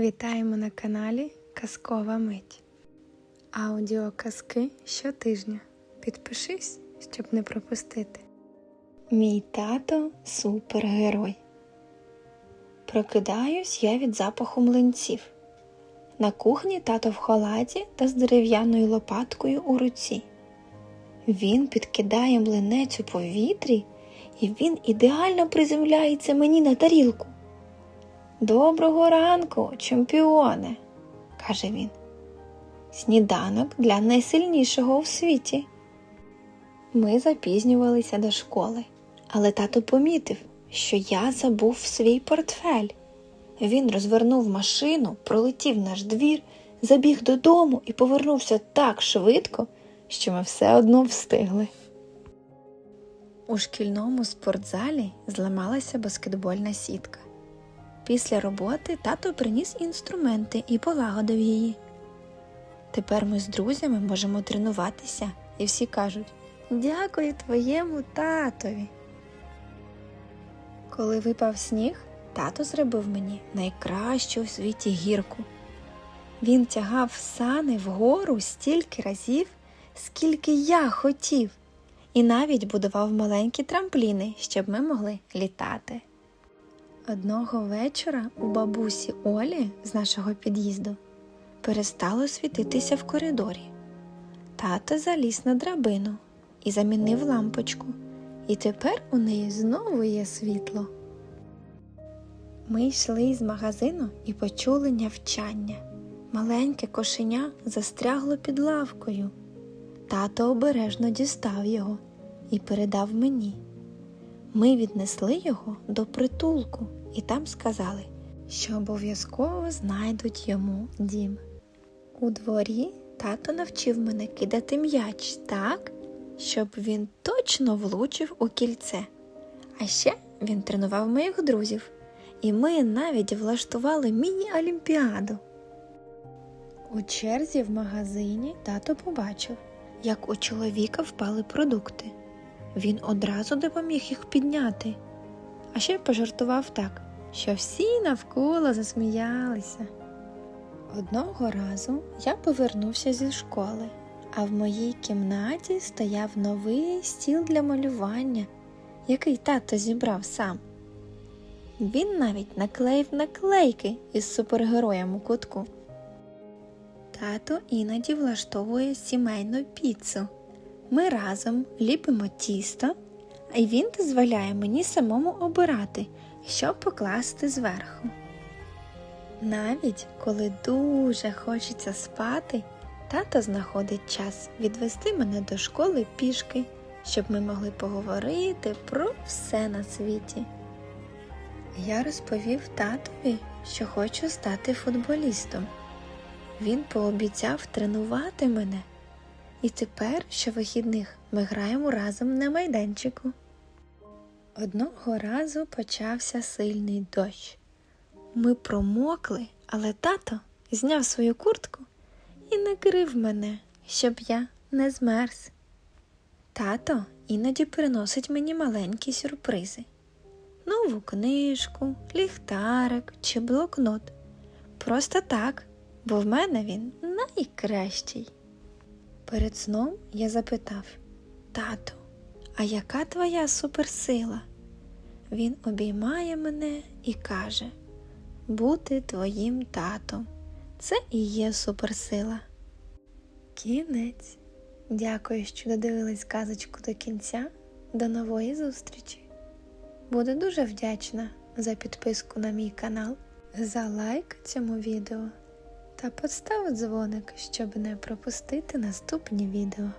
Вітаємо на каналі Казкова Мить. Аудіоказки щотижня. Підпишись, щоб не пропустити. Мій тато супергерой. Прокидаюсь я від запаху млинців. На кухні тато в халаті та з дерев'яною лопаткою у руці. Він підкидає млинець у повітрі, і він ідеально приземляється мені на тарілку. Доброго ранку, чемпіоне, каже він. Сніданок для найсильнішого у світі. Ми запізнювалися до школи, але тато помітив, що я забув свій портфель. Він розвернув машину, пролетів наш двір, забіг додому і повернувся так швидко, що ми все одно встигли. У шкільному спортзалі зламалася баскетбольна сітка. Після роботи тато приніс інструменти і полагодив її. Тепер ми з друзями можемо тренуватися, і всі кажуть Дякую твоєму татові. Коли випав сніг, тато зробив мені найкращу у світі гірку. Він тягав сани вгору стільки разів, скільки я хотів, і навіть будував маленькі трампліни, щоб ми могли літати. Одного вечора у бабусі Олі з нашого під'їзду перестало світитися в коридорі. Тато заліз на драбину і замінив лампочку, і тепер у неї знову є світло. Ми йшли з магазину і почули нявчання. Маленьке кошеня застрягло під лавкою. Тато обережно дістав його і передав мені. Ми віднесли його до притулку і там сказали, що обов'язково знайдуть йому дім. У дворі тато навчив мене кидати м'яч так, щоб він точно влучив у кільце. А ще він тренував моїх друзів, і ми навіть влаштували міні-олімпіаду. У черзі в магазині тато побачив, як у чоловіка впали продукти. Він одразу допоміг їх підняти, а ще пожартував так, що всі навколо засміялися. Одного разу я повернувся зі школи, а в моїй кімнаті стояв новий стіл для малювання, який тато зібрав сам. Він навіть наклеїв наклейки із супергероєм у кутку. Тато іноді влаштовує сімейну піцу. Ми разом ліпимо тісто, і він дозволяє мені самому обирати, що покласти зверху. Навіть коли дуже хочеться спати, тато знаходить час відвести мене до школи пішки, щоб ми могли поговорити про все на світі. Я розповів татові, що хочу стати футболістом. Він пообіцяв тренувати мене. І тепер, щовихідних, ми граємо разом на майданчику. Одного разу почався сильний дощ. Ми промокли, але тато зняв свою куртку і накрив мене, щоб я не змерз. Тато іноді приносить мені маленькі сюрпризи нову книжку, ліхтарик чи блокнот. Просто так, бо в мене він найкращий. Перед сном я запитав Тату, а яка твоя суперсила? Він обіймає мене і каже Бути твоїм татом. Це і є суперсила. Кінець. Дякую, що додивились казочку до кінця. До нової зустрічі. Буду дуже вдячна за підписку на мій канал, за лайк цьому відео та постав дзвоник, щоб не пропустити наступні відео.